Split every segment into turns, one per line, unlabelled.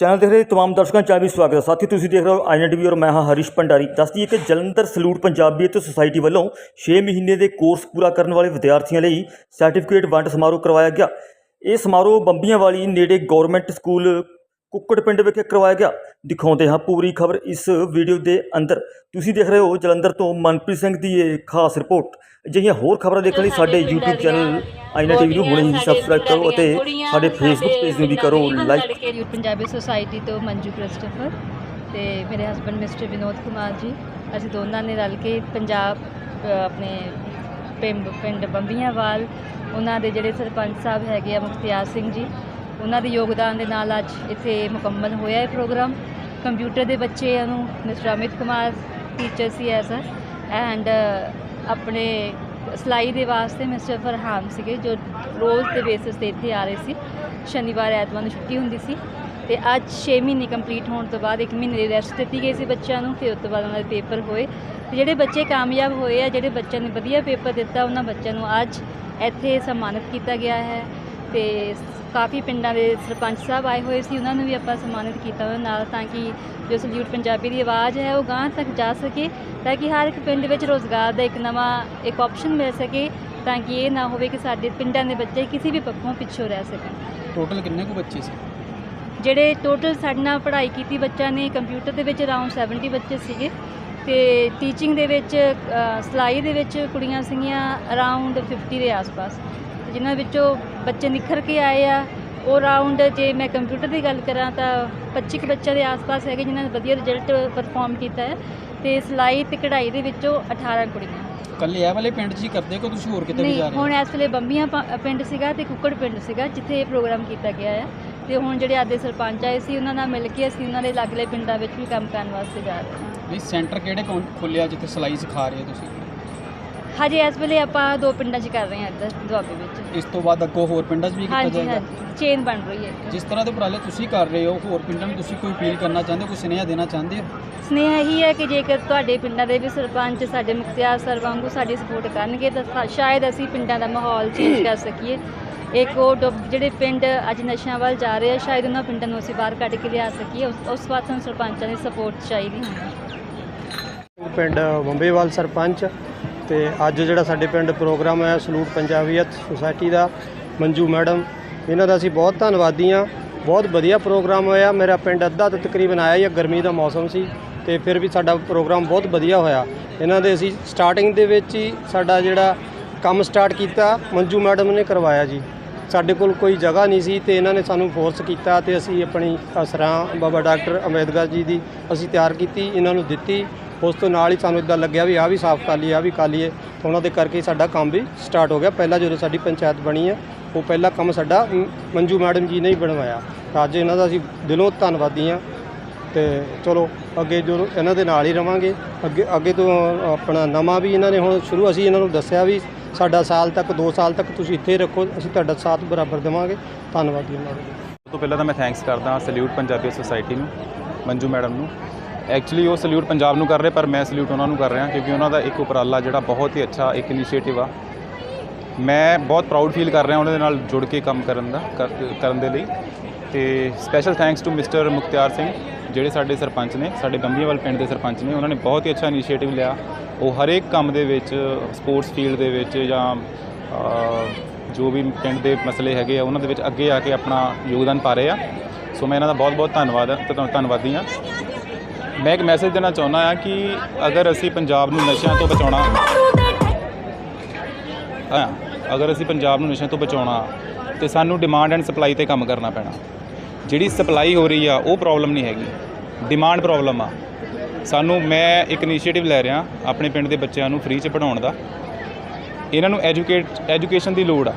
Channel ਦੇਖ ਰਹੇ ਤਮਾਮ ਦਰਸ਼ਕਾਂ ਦਾ ਵੀ ਸਵਾਗਤ ਹੈ। ਸਾਥੀ, ਤੁਸੀਂ ਦੇਖ ਰਹੇ ਹੋ ਆਈਐਨਟੀ ਟੀਵੀ ਔਰ ਮੈਂ ਹਾਂ ਹਰੀਸ਼ ਭੰਡਾਰੀ। ਦੱਸਦੀ ਹੈ ਕਿ ਜਲੰਧਰ ਸਲੂਟ ਪੰਜਾਬੀਅਤ ਸੁਸਾਇਟੀ ਵੱਲੋਂ 6 ਮਹੀਨੇ ਦੇ ਕੋਰਸ ਪੂਰਾ ਕਰਨ ਵਾਲੇ ਵਿਦਿਆਰਥੀਆਂ ਲਈ ਸਰਟੀਫਿਕੇਟ ਵੰਡ ਸਮਾਰੋਹ ਕਰਵਾਇਆ ਗਿਆ। ਇਹ ਸਮਾਰੋਹ ਬੰਬੀਆਂ ਵਾਲੀ ਨੇੜੇ ਗਵਰਨਮੈਂਟ ਸਕੂਲ ਕੁੱਕੜ ਪਿੰਡ ਵਿਖੇ ਕਰਵਾਇਆ ਗਿਆ। ਦਿਖਾਉਂਦੇ ਹਾਂ ਪੂਰੀ ਖਬਰ ਇਸ ਵੀਡੀਓ ਦੇ ਅੰਦਰ। ਤੁਸੀਂ ਦੇਖ ਰਹੇ ਹੋ ਜਲੰਧਰ ਤੋਂ ਮਨਪ੍ਰੀਤ ਸਿੰਘ ਦੀ ਇਹ ਖਾਸ ਰਿਪੋਰਟ। ਅਜਿਹੀਆਂ ਹੋਰ ਖਬਰਾਂ ਦੇਖਣ ਲਈ ਸਾਡੇ YouTube ਚੈਨਲ ਆਈਨਾ ਟੀਵੀ ਨੂੰ ਹੁਣੇ ਹੀ ਸਬਸਕ੍ਰਾਈਬ ਕਰੋ ਅਤੇ ਸਾਡੇ Facebook ਪੇਜ ਨੂੰ ਵੀ ਕਰੋ ਲਾਈਕ
ਪੰਜਾਬੀ ਸੁਸਾਇਟੀ ਤੋਂ ਮੰਜੂ ਕ੍ਰਿਸਟੋਫਰ ਤੇ ਮੇਰੇ ਹਸਬੰਡ ਮਿਸਟਰ ਵਿਨੋਦ ਕੁਮਾਰ ਜੀ। ਅਸੀਂ ਦੋਨਾਂ ਨੇ ਰਲ ਕੇ ਪੰਜਾਬ ਆਪਣੇ ਪਿੰਡ ਪਿੰਡ ਬੰਬੀਆਂਵਾਲ ਉਹਨਾਂ ਦੇ ਜਿਹੜੇ ਸਰਪੰਚ ਸਾਹਿਬ ਹੈਗੇ ਆ ਮੁਖਤਿਆਰ ਸਿੰਘ ਜੀ ਉਹਨਾਂ ਦੇ ਯੋਗਦਾਨ ਦੇ ਨਾਲ ਅੱਜ ਇੱਥੇ ਮੁਕੰਮਲ ਹੋਇਆ ਹੈ ਪ੍ਰੋਗਰਾਮ। ਕੰਪਿਊਟਰ ਦੇ ਬੱਚਿਆਂ ਨੂੰ ਮਿਸਟਰ ਅਮਿਤ ਕੁਮਾਰ ਟੀਚਰ ਸੀ ਐਜ਼ ਅ ਐਂਡ ਆਪਣੇ ਸਿਲਾਈ ਦੇ ਵਾਸਤੇ ਮਿਸਟਰ ਫਰਹਾਨ ਸੀਗੇ, ਜੋ ਰੋਜ਼ ਦੇ ਬੇਸਿਸ ਤੇ ਇੱਥੇ ਆ ਰਹੇ ਸੀ। ਸ਼ਨੀਵਾਰ, ਐਤਵਾਰ ਨੂੰ ਛੁੱਟੀ ਹੁੰਦੀ ਸੀ। ਤੇ ਅੱਜ 6 ਮਹੀਨੇ ਕੰਪਲੀਟ ਹੋਣ ਤੋਂ ਬਾਅਦ 1 ਮਹੀਨੇ ਦੀ ਰੈਸਟ ਦਿੱਤੀ ਗਈ ਸੀ ਬੱਚਿਆਂ ਨੂੰ ਫਿਰ ਉਸ ਤੋਂ ਬਾਅਦ ਉਹਨਾਂ ਦੇ ਪੇਪਰ ਹੋਏ। ਤੇ ਜਿਹੜੇ ਬੱਚੇ ਕਾਮਯਾਬ ਹੋਏ ਆ, ਜਿਹੜੇ ਬੱਚਿਆਂ ਨੇ ਵਧੀਆ ਪੇਪਰ ਦਿੱਤਾ, ਉਹਨਾਂ ਬੱਚਿਆਂ ਨੂੰ ਅੱਜ ਇੱਥੇ ਸਨਮਾਨਿਤ ਕੀਤਾ ਗਿਆ ਹੈ। ਤੇ ਕਾਫੀ ਪਿੰਡਾਂ ਦੇ ਸਰਪੰਚ ਸਾਹਿਬ ਆਏ ਹੋਏ ਸੀ ਉਹਨਾਂ ਨੂੰ ਵੀ ਆਪਾਂ ਸਨਮਾਨਿਤ ਕੀਤਾ ਉਹਨਾਂ ਨਾਲ ਤਾਂ ਕਿ ਜੋ ਸਲੂਟ ਪੰਜਾਬੀ ਦੀ ਆਵਾਜ਼ ਹੈ ਉਹ ਗਾਂਹ ਤੱਕ ਜਾ ਸਕੇ ਤਾਂ ਕਿ ਹਰ ਇੱਕ ਪਿੰਡ ਵਿੱਚ ਰੋਜ਼ਗਾਰ ਦਾ ਇੱਕ ਨਵਾਂ ਇੱਕ ਆਪਸ਼ਨ ਮਿਲ ਸਕੇ ਤਾਂ ਕਿ ਇਹ ਨਾ ਹੋਵੇ ਕਿ ਸਾਡੇ ਪਿੰਡਾਂ ਦੇ ਬੱਚੇ ਕਿਸੇ ਵੀ ਪੱਖੋਂ ਪਿੱਛੋਂ ਰਹਿ ਸਕਣ।
ਟੋਟਲ ਕਿੰਨੇ ਕੁ ਬੱਚੇ ਸੀ?
ਜਿਹੜੇ ਟੋਟਲ ਸਾਡੇ ਨਾਲ ਪੜ੍ਹਾਈ ਕੀਤੀ ਬੱਚਿਆਂ ਨੇ ਕੰਪਿਊਟਰ ਦੇ ਵਿੱਚ ਅਰਾਊਂਡ 70 ਬੱਚੇ ਸੀਗੇ ਤੇ ਟੀਚਿੰਗ ਦੇ ਵਿੱਚ ਸਿਲਾਈ ਦੇ ਵਿੱਚ ਕੁੜੀਆਂ ਸੀਗੀਆਂ ਅਰਾਊਂਡ 50 ਦੇ ਆਸ-ਪਾਸ। ਜਿਨ੍ਹਾਂ ਵਿੱਚੋਂ ਬੱਚੇ ਨਿਖਰ ਕੇ ਆਏ ਆ ਉਹ ਰਾਊਂਡ ਜੇ ਮੈਂ ਕੰਪਿਊਟਰ ਦੀ ਗੱਲ ਕਰਾਂ ਤਾਂ 25 ਕੁ ਬੱਚਿਆਂ ਦੇ ਆਸ-ਪਾਸ ਹੈਗੇ ਜਿਨ੍ਹਾਂ ਨੇ ਵਧੀਆ ਰਿਜ਼ਲਟ ਪਰਫਾਰਮ ਕੀਤਾ ਹੈ ਤੇ ਸਿਲਾਈ ਤੇ ਕਢਾਈ ਦੇ ਵਿੱਚੋਂ 18 ਕੁੜੀਆਂ।
ਕੱਲੇ ਇਹ ਵਾਲੇ ਪਿੰਡ 'ਚ ਹੀ ਕਰਦੇ ਕੋ ਤੁਸੀਂ ਹੋਰ ਕਿਤੇ ਵੀ ਜਾ ਰਹੇ
ਹੁਣ
ਹੋ
ਇਸ ਵੇਲੇ ਬੰਬੀਆਂ ਪਿੰਡ ਸੀਗਾ ਤੇ ਕੁੱਕੜ ਪਿੰਡ ਸੀਗਾ ਜਿੱਥੇ ਇਹ ਪ੍ਰੋਗਰਾਮ ਕੀਤਾ ਗਿਆ ਹੈ। ਤੇ ਹੁਣ ਜਿਹੜੇ ਆਦੇ ਸਰਪੰਚ ਆਏ ਸੀ ਉਹਨਾਂ ਨਾਲ ਮਿਲ ਕੇ ਅਸੀਂ ਉਹਨਾਂ ਦੇ ਲਾਗਲੇ ਪਿੰਡਾਂ ਵਿੱਚ ਵੀ ਕੰਮ ਕਰਨ ਵਾਸਤੇ ਜਾ ਰਹੇ ਹਾਂ।
ਨਹੀਂ ਸੈਂਟਰ ਕਿਹੜੇ ਖੋਲਿਆ ਜਿੱਥੇ ਸਿਲਾਈ ਸਿਖਾ ਰਹੇ ਹੋ ਤੁਸੀਂ?
ਹਜੇ ਇਸ ਵੇਲੇ ਆਪਾਂ ਦੋ ਪਿੰਡਾਂ 'ਚ ਕਰ ਰਹੇ ਹਾਂ ਇੱਧਰ ਦੁਆਬੇ ਵਿੱਚ।
ਇਸ ਤੋਂ ਬਾਅਦ ਅੱਗੋਂ ਹੋਰ ਪਿੰਡਾਂ 'ਚ ਵੀ ਕੀਤਾ
ਹਾਂਜੀ
ਜਾਏਗਾ?
ਹਾਂਜੀ। ਚੇਨ ਬਣ ਰਹੀ ਹੈ
ਜਿਸ ਤਰ੍ਹਾਂ ਦੇ ਉਪਰਾਲੇ ਤੁਸੀਂ ਕਰ ਰਹੇ ਹੋ ਹੋਰ ਪਿੰਡਾਂ ਨੂੰ ਤੁਸੀਂ ਕੋਈ ਅਪੀਲ ਕਰਨਾ ਚਾਹੁੰਦੇ ਹੋ ਕੋਈ ਸੁਨੇਹਾ ਦੇਣਾ ਚਾਹੁੰਦੇ ਹੋ?
ਸਨੇਹ ਇਹੀ ਹੈ ਕਿ ਜੇਕਰ ਤੁਹਾਡੇ ਪਿੰਡਾਂ ਦੇ ਵੀ ਸਰਪੰਚ ਸਾਡੇ ਮੁਖਤਿਆਰ ਸਰ ਵਾਂਗੂ ਸਾਡੀ ਸਪੋਰਟ ਕਰਨਗੇ ਤਾਂ ਸ਼ਾ- ਸ਼ਾਇਦ ਅਸੀਂ ਪਿੰਡਾਂ ਦਾ ਮਾਹੌਲ ਚੇਂਜ ਕਰ ਸਕੀਏ। ਇੱਕ ਉਹ ਡੁੱਬ- ਜਿਹੜੇ ਪਿੰਡ ਅੱਜ ਨਸ਼ਿਆਂ ਵੱਲ ਜਾ ਰਹੇ ਆ ਸ਼ਾਇਦ ਉਹਨਾਂ ਪਿੰਡਾਂ ਨੂੰ ਅਸੀਂ ਬਾਹਰ ਕੱਢ ਕੇ ਲਿਆ ਸਕੀਏ। ਉਸ ਉਸ ਵਾਸਤੇ ਸਾਨੂੰ ਸਰਪੰਚਾਂ ਦੀ ਸਪੋਰਟ ਚਾਹੀਦੀ ਹੁੰਦੀ
ਪਿੰਡ ਬੰਬੇਵਾਲ ਸਰਪੰਚ ਤੇ ਅੱਜ ਜਿਹੜਾ ਸਾਡੇ ਪਿੰਡ ਪ੍ਰੋਗਰਾਮ ਹੈ, ਸਲੂਟ ਪੰਜਾਬੀਅਤ ਸੁਸਾਇਟੀ ਦਾ, ਮੰਜੂ ਮੈਡਮ, ਇਹਨਾਂ ਦਾ ਅਸੀਂ ਬਹੁਤ ਧੰਨਵਾਦੀ ਹਾਂ। ਬਹੁਤ ਵਧੀਆ ਪ੍ਰੋਗਰਾਮ ਹੋਇਆ। ਮੇਰਾ ਪਿੰਡ ਅੱਧਾ ਤੋਂ ਤਕਰੀਬਨ ਆਇਆ ਹੀ ਗਰਮੀ ਦਾ ਮੌਸਮ ਸੀ ਤੇ ਫਿਰ ਵੀ ਸਾਡਾ ਪ੍ਰੋਗਰਾਮ ਬਹੁਤ ਵਧੀਆ ਹੋਇਆ। ਇਹਨਾਂ ਦੇ ਅਸੀਂ ਸਟਾਰਟਿੰਗ ਦੇ ਵਿੱਚ ਹੀ ਸਾਡਾ ਜਿਹੜਾ ਕੰਮ ਸਟਾਰਟ ਕੀਤਾ, ਮੰਜੂ ਮੈਡਮ ਨੇ ਕਰਵਾਇਆ ਜੀ। ਸਾਡੇ ਕੋਲ ਕੋਈ ਜਗ੍ਹਾ ਨਹੀਂ ਸੀ ਤੇ ਇਹਨਾਂ ਨੇ ਸਾਨੂੰ ਫੋਰਸ ਕੀਤਾ ਤੇ ਅਸੀਂ ਆਪਣੀ ਅਸਰਾਂ ਬਾਬਾ ਡਾਕਟਰ ਅੰਬੇਦਕਰ ਜੀ ਦੀ ਅਸੀਂ ਤਿਆਰ ਕੀਤੀ, ਇਹਨਾਂ ਨੂੰ ਦਿੱਤੀ। ਉਸ ਤੋਂ ਨਾਲ ਹੀ ਸਾਨੂੰ ਇਦਾਂ ਲੱਗਿਆ ਵੀ ਆਹ ਵੀ ਸਾਫ਼ ਕਰ ਲਈਏ, ਆਹ ਵੀ ਕਰ ਲਈਏ। ਤਾਂ ਉਹਨਾਂ ਦੇ ਕਰਕੇ ਸਾਡਾ ਕੰਮ ਵੀ ਸਟਾਰਟ ਹੋ ਗਿਆ। ਪਹਿਲਾਂ ਜਦੋਂ ਸਾਡੀ ਪੰਚਾਇਤ ਬਣੀ ਹੈ, ਉਹ ਪਹਿਲਾ ਕੰਮ ਸਾਡਾ ਮੰਜੂ ਮੈਡਮ ਜੀ ਨੇ ਹੀ ਬਣਵਾਇਆ। ਤਾਂ ਅੱਜ ਇਹਨਾਂ ਦਾ ਅਸੀਂ ਦਿਲੋਂ ਧੰਨਵਾਦੀ ਹਾਂ। ਤੇ ਚਲੋ, ਅੱਗੇ ਜੋ ਇਹਨਾਂ ਦੇ ਨਾਲ ਹੀ ਰਵਾਂਗੇ, ਅੱਗੇ ਅੱਗੇ ਤੋਂ ਆਪਣਾ ਨਵਾਂ ਵੀ ਇਹਨਾਂ ਨੇ ਹੁਣ ਸ਼ੁਰੂ ਅਸੀਂ ਇਹਨਾਂ ਨੂੰ ਦੱਸਿਆ ਵੀ ਸਾਡਾ ਸਾਲ ਤੱਕ 2 ਸਾਲ ਤੱਕ ਤੁਸੀਂ ਇੱਥੇ ਹੀ ਰੱਖੋ, ਅਸੀਂ ਤੁਹਾਡਾ ਸਾਥ ਬਰਾਬਰ ਦੇਵਾਂਗੇ। ਧੰਨਵਾਦੀ ਜੀ ਉਹਨਾਂ ਦਾ।
ਸਭ ਤੋਂ ਪਹਿਲਾਂ ਤਾਂ ਮੈਂ ਥੈਂਕਸ ਕਰਦਾ ਹਾਂ ਸਲੂਟ ਪੰਜਾਬੀ ਸੁਸਾਇਟੀ ਨੂੰ, ਮੰਜੂ ਮੈਡਮ ਨੂੰ। ਐਕਚੁਅਲੀ ਉਹ ਸਲੂਟ ਪੰਜਾਬ ਨੂੰ ਕਰ ਰਹੇ, ਪਰ ਮੈਂ ਸਲੂਟ ਉਹਨਾਂ ਨੂੰ ਕਰ ਰਿਹਾ, ਕਿਉਂਕਿ ਉਹਨਾਂ ਦਾ ਇੱਕ ਉਪਰਾਲਾ ਜਿਹੜਾ ਬਹੁਤ ਹੀ ਅੱਛਾ ਇੱਕ ਇਨੀਸ਼ੀਏਟਿਵ ਆ। ਮੈਂ ਬਹੁਤ ਪ੍ਰਾਊਡ ਫੀਲ ਕਰ ਰਿਹਾ ਉਹਨਾਂ ਦੇ ਨਾਲ ਜੁੜ ਕੇ ਕੰਮ ਕਰਨ ਦਾ, ਕਰ- ਕਰਨ ਦੇ ਲਈ। ਤੇ special thanks to mister Mukhtiar Singh ਜਿਹੜੇ ਸਾਡੇ ਸਰਪੰਚ ਨੇ, ਸਾਡੇ ਬੰਬੀਆਂਵਾਲ ਪਿੰਡ ਦੇ ਸਰਪੰਚ ਨੇ, ਉਹਨਾਂ ਨੇ ਬਹੁਤ ਹੀ ਅੱਛਾ ਇਨੀਸ਼ੀਏਟਿਵ ਲਿਆ। ਉਹ ਹਰੇਕ ਕੰਮ ਦੇ ਵਿੱਚ ਸਪੋਰਟਸ ਫੀਲਡ ਦੇ ਵਿੱਚ ਜਾਂ ਜੋ ਵੀ ਪਿੰਡ ਦੇ ਮਸਲੇ ਹੈਗੇ ਆ, ਉਹਨਾਂ ਦੇ ਵਿੱਚ ਅੱਗੇ ਆ ਕੇ ਆਪਣਾ ਯੋਗਦਾਨ ਪਾ ਰਹੇ ਆ। ਸੋ ਮੈਂ ਇਹਨਾਂ ਦਾ ਬਹੁਤ ਬਹੁਤ ਧੰਨਵਾਦ ਧੰਨ- ਧੰਨਵਾਦੀ ਹਾਂ। ਮੈਂ ਇੱਕ ਮੈਸੇਜ ਦੇਣਾ ਚਾਹੁੰਦਾ ਹਾਂ ਕਿ ਅਗਰ ਅਸੀਂ ਪੰਜਾਬ ਨੂੰ ਨਸ਼ਿਆਂ ਤੋਂ ਬਚਾਉਣਾ ਹਾਂ, ਅਗਰ ਅਸੀਂ ਪੰਜਾਬ ਨੂੰ ਨਸ਼ਿਆਂ ਤੋਂ ਬਚਾਉਣਾ, ਤੇ ਸਾਨੂੰ ਡਿਮਾਂਡ ਐਂਡ ਸਪਲਾਈ ਤੇ ਕੰਮ ਕਰਨਾ ਪੈਣਾ। ਜਿਹੜੀ ਸਪਲਾਈ ਹੋ ਰਹੀ ਆ, ਉਹ ਪ੍ਰੋਬਲਮ ਨਹੀਂ ਹੈਗੀ। ਡਿਮਾਂਡ ਪ੍ਰੋਬਲਮ ਆ। ਸਾਨੂੰ, ਮੈਂ ਇੱਕ ਇਨੀਸ਼ੀਏਟਿਵ ਲੈ ਰਿਹਾ ਆਪਣੇ ਪਿੰਡ ਦੇ ਬੱਚਿਆਂ ਨੂੰ ਫ੍ਰੀ ਚ ਪੜਾਉਣ ਦਾ। ਇਹਨਾਂ ਨੂੰ ਐਜੂਕੇਟ ਐਜੂਕੇਸ਼ਨ ਦੀ ਲੋੜ ਆ।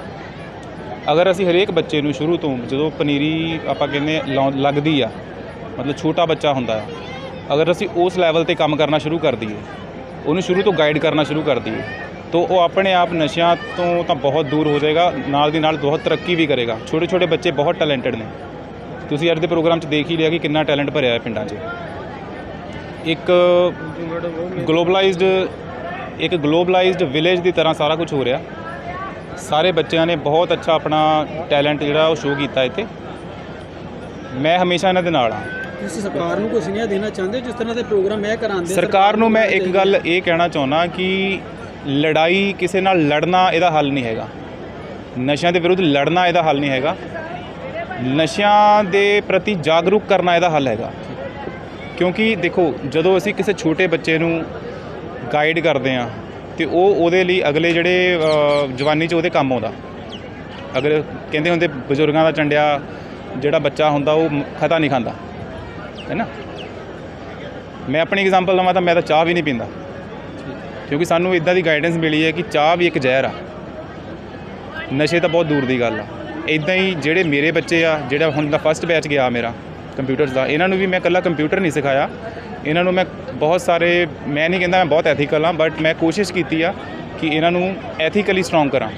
ਅਗਰ ਅਸੀਂ ਹਰੇਕ ਬੱਚੇ ਨੂੰ ਸ਼ੁਰੂ ਤੋਂ ਜਦੋਂ ਪਨੀਰੀ ਆਪਾਂ ਕਹਿੰਦੇ ਹਾਂ ਲੱਗਦੀ ਆ, ਮਤਲਬ ਛੋਟਾ ਬੱਚਾ ਹੁੰਦਾ ਆ ਅਗਰ ਅਸੀਂ ਉਸ ਲੈਵਲ ਤੇ ਕੰਮ ਕਰਨਾ ਸ਼ੁਰੂ ਕਰ ਦਈਏ, ਉਹਨੂੰ ਸ਼ੁਰੂ ਤੋਂ ਗਾਈਡ ਕਰਨਾ ਸ਼ੁਰੂ ਕਰ ਦਈਏ, ਤਾਂ ਉਹ ਆਪਣੇ ਆਪ ਨਸ਼ਿਆਂ ਤੋਂ ਤਾਂ ਬਹੁਤ ਦੂਰ ਹੋ ਜਾਏਗਾ, ਨਾਲ ਦੀ ਨਾਲ ਬਹੁਤ ਤਰੱਕੀ ਵੀ ਕਰੇਗਾ। ਛੋਟੇ ਛੋਟੇ ਬੱਚੇ ਬਹੁਤ ਟੈਲੈਂਟਡ ਨੇ। ਤੁਸੀਂ ਅੱਜ ਦੇ ਪ੍ਰੋਗਰਾਮ 'ਚ ਦੇਖ ਹੀ ਲਿਆ ਕਿ ਕਿੰਨਾ ਟੈਲੈਂਟ ਭਰਿਆ ਹੈ ਪਿੰਡਾਂ 'ਚ। ਇੱਕ ਗਲੋਬਲਾਈਜ਼ਡ ਇੱਕ ਗਲੋਬਲਾਈਜ਼ਡ ਵਿਲੇਜ ਦੀ ਤਰ੍ਹਾਂ ਸਾਰਾ ਕੁਝ ਹੋ ਰਿਹਾ। ਸਾਰੇ ਬੱਚਿਆਂ ਨੇ ਬਹੁਤ ਅੱਛਾ ਆਪਣਾ ਟੈਲੈਂਟ ਜਿਹੜਾ ਉਹ ਸ਼ੋਅ ਕੀਤਾ ਇੱਥੇ। ਮੈਂ ਹਮੇਸ਼ਾ ਇਹਨਾਂ ਦੇ ਨਾਲ ਹਾਂ।
ਤੁਸੀਂ ਸਰਕਾਰ ਨੂੰ ਕੋਈ ਸੁਨੇਹਾ ਦੇਣਾ ਚਾਹੁੰਦੇ ਜਿਸ ਤਰ੍ਹਾਂ ਦੇ ਪ੍ਰੋਗਰਾਮ ਇਹ ਕਰਾਉਂਦੇ
ਸਰਕਾਰ ਨੂੰ ਮੈਂ ਇੱਕ ਗੱਲ ਇਹ ਕਹਿਣਾ ਚਾਹੁੰਦਾ ਕਿ ਲੜਾਈ ਕਿਸੇ ਨਾਲ ਲੜਨਾ ਇਹਦਾ ਹੱਲ ਨਹੀਂ ਹੈਗਾ। ਨਸ਼ਿਆਂ ਦੇ ਵਿਰੁੱਧ ਲੜਨਾ ਇਹਦਾ ਹੱਲ ਨਹੀਂ ਹੈਗਾ। ਨਸ਼ਿਆਂ ਦੇ ਪ੍ਰਤੀ ਜਾਗਰੂਕ ਕਰਨਾ ਇਹਦਾ ਹੱਲ ਹੈਗਾ। ਕਿਉਂਕਿ ਦੇਖੋ ਜਦੋਂ ਅਸੀਂ ਕਿਸੇ ਛੋਟੇ ਬੱਚੇ ਨੂੰ ਗਾਈਡ ਕਰਦੇ ਆ ਤੇ ਉਹ ਉਹਦੇ ਲਈ ਅਗਲੇ ਜਿਹੜੇ ਜਵਾਨੀ 'ਚ ਉਹਦੇ ਕੰਮ ਆਉਂਦਾ। ਅਗਰ ਕਹਿੰਦੇ ਹੁੰਦੇ ਬਜ਼ੁਰਗਾਂ ਦਾ ਚੰਡਿਆ ਜਿਹੜਾ ਬੱਚਾ ਹੁੰਦਾ ਉਹ ਖਤਾ ਨਹੀਂ ਖਾਂਦਾ। ਹੈ ਨਾ। ਮੈਂ ਆਪਣੀ ਐਗਜ਼ਾਮਪਲ ਲਵਾਂ ਤਾਂ ਮੈਂ ਤਾਂ ਚਾਹ ਵੀ ਨਹੀਂ ਪੀਂਦਾ। ਕਿਉਂਕਿ ਸਾਨੂੰ ਇਦਾਂ ਦੀ ਗਾਈਡੈਂਸ ਮਿਲੀ ਹੈ ਕਿ ਚਾਹ ਵੀ ਇੱਕ ਜ਼ਹਿਰ ਆ। ਨਸ਼ੇ ਤਾਂ ਬਹੁਤ ਦੂਰ ਦੀ ਗੱਲ ਆ। ਇਦਾਂ ਹੀ ਜਿਹੜੇ ਮੇਰੇ ਬੱਚੇ ਆ, ਜਿਹੜਾ ਹੁਣ ਦਾ ਫਸਟ ਬੈਚ ਗਿਆ ਮੇਰਾ ਕੰਪਿਊਟਰਸ ਦਾ, ਇਹਨਾਂ ਨੂੰ ਵੀ ਮੈਂ ਇਕੱਲਾ ਕੰਪਿਊਟਰ ਨਹੀਂ ਸਿਖਾਇਆ। ਇਹਨਾਂ ਨੂੰ ਮੈਂ ਬਹੁਤ ਸਾਰੇ, ਮੈਂ ਨਹੀਂ ਕਹਿੰਦਾ ਮੈਂ ਬਹੁਤ ਐਥੀਕਲ ਹਾਂ ਬਟ ਮੈਂ ਕੋਸ਼ਿਸ਼ ਕੀਤੀ ਆ ਕਿ ਇਹਨਾਂ ਨੂੰ ਐਥੀਕਲੀ ਸਟਰੋਂਗ ਕਰਾਂ।